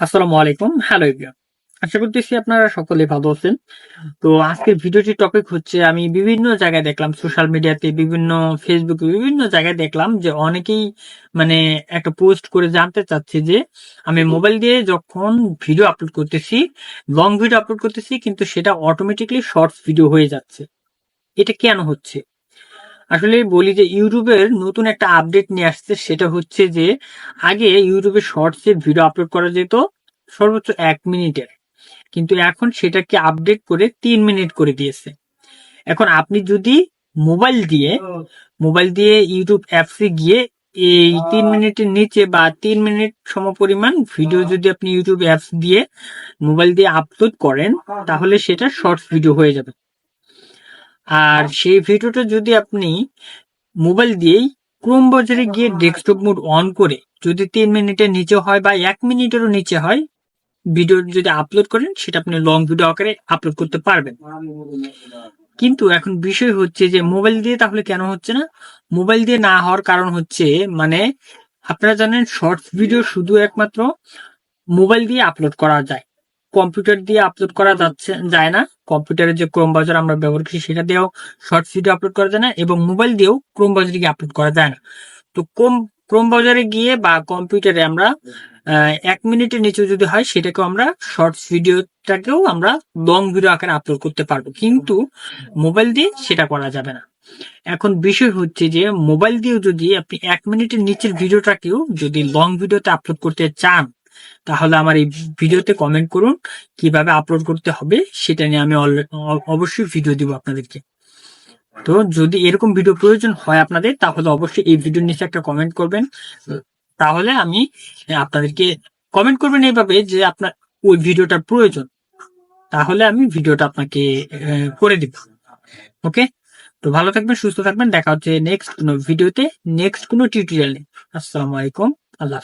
আসসালামু আলাইকুম। Hello everyone আশা করতেছি আপনারা সকলে ভালো আছেন। তো আজকের ভিডিওটির টপিক হচ্ছে, আমি বিভিন্ন জায়গায় দেখলাম সোশ্যাল মিডিয়াতে বিভিন্ন ফেসবুকে বিভিন্ন জায়গায় দেখলাম যে অনেকেই মানে একটা পোস্ট করে জানতে চাচ্ছে যে, আমি মোবাইল দিয়ে যখন ভিডিও আপলোড করতেছি লং ভিডিও আপলোড করতেছি, কিন্তু সেটা অটোমেটিকলি শর্টস ভিডিও হয়ে যাচ্ছে। এটা কেন হচ্ছে? আসলে বলি যে ইউটিউবের নতুন একটা আপডেট নিয়ে আসছে সেটা হচ্ছে যে আগে ইউটিউবে শর্টসের ভিডিও আপলোড করা যেত সর্বোচ্চ এক মিনিটের। কিন্তু এখন সেটাকে আপডেট করে তিন মিনিট করে দিয়েছে। এখন আপনি যদি মোবাইল দিয়ে মোবাইল দিয়ে ইউটিউব অ্যাপসে গিয়ে এই তিন মিনিটের নিচে বা তিন মিনিট সমপরিমাণ ভিডিও যদি আপনি ইউটিউব অ্যাপস দিয়ে মোবাইল দিয়ে আপলোড করেন তাহলে সেটা শর্টস ভিডিও হয়ে যাবে। আর সেই ভিডিওটা যদি আপনি মোবাইল দিয়েই ক্রোম বাজারে গিয়ে ডেস্কটপ মোড অন করে যদি তিন মিনিটের নিচে হয় বা এক মিনিটেরও নিচে হয় ভিডিও যদি আপলোড করেন সেটা আপনি লং ভিডিও আকারে আপলোড করতে পারবেন। কিন্তু এখন বিষয় হচ্ছে যে মোবাইল দিয়ে তাহলে কেন হচ্ছে না? মোবাইল দিয়ে না হওয়ার কারণ হচ্ছে মানে আপনারা জানেন শর্টস ভিডিও শুধু একমাত্র মোবাইল দিয়ে আপলোড করা যায়। কম্পিউটার দিয়ে আপলোড করা যাচ্ছে, যায় না। কম্পিউটারের যে ক্রোম ব্রাউজার আমরা ব্যবহার করি সেটা দিয়েও শর্ট ভিডিও আপলোড করা যায় না এবং মোবাইল দিয়েও ক্রোম ব্রাউজারে গিয়ে আপলোড করা যায় না। তো ক্রোম ক্রোম ব্রাউজারে গিয়ে বা কম্পিউটারে আমরা এক মিনিটের নিচে যদি হয়, সেটাকেও আমরা শর্টস ভিডিওটাকেও আমরা লং ভিডিও আকারে আপলোড করতে পারব। কিন্তু মোবাইল দিয়ে সেটা করা যাবে না। এখন বিষয় হচ্ছে যে মোবাইল দিয়েও যদি আপনি এক মিনিটের নিচের ভিডিওটাকেও যদি লং ভিডিওতে আপলোড করতে চান তাহলে আমার এই ভিডিওতে কমেন্ট করুন কীভাবে আপলোড করতে হবে, সেটা নিয়ে আমি অবশ্যই ভিডিও দিব আপনাদেরকে। তো যদি এরকম ভিডিও প্রয়োজন হয় আপনাদের, তাহলে অবশ্যই এই ভিডিওর নিচে একটা কমেন্ট করবেন। তাহলে আমি আপনাদেরকে কমেন্ট করবেন এইভাবে যে আপনার ওই ভিডিওটা প্রয়োজন। তাহলে আমি ভিডিওটা আপনাকে করে দিব। ওকে তো ভালো থাকবেন, সুস্থ থাকবেন। দেখা হচ্ছে নেক্সট কোনো ভিডিওতে নেক্সট কোনো টিউটোরিয়ালে আসসালামু আলাইকুম। আল্লাহ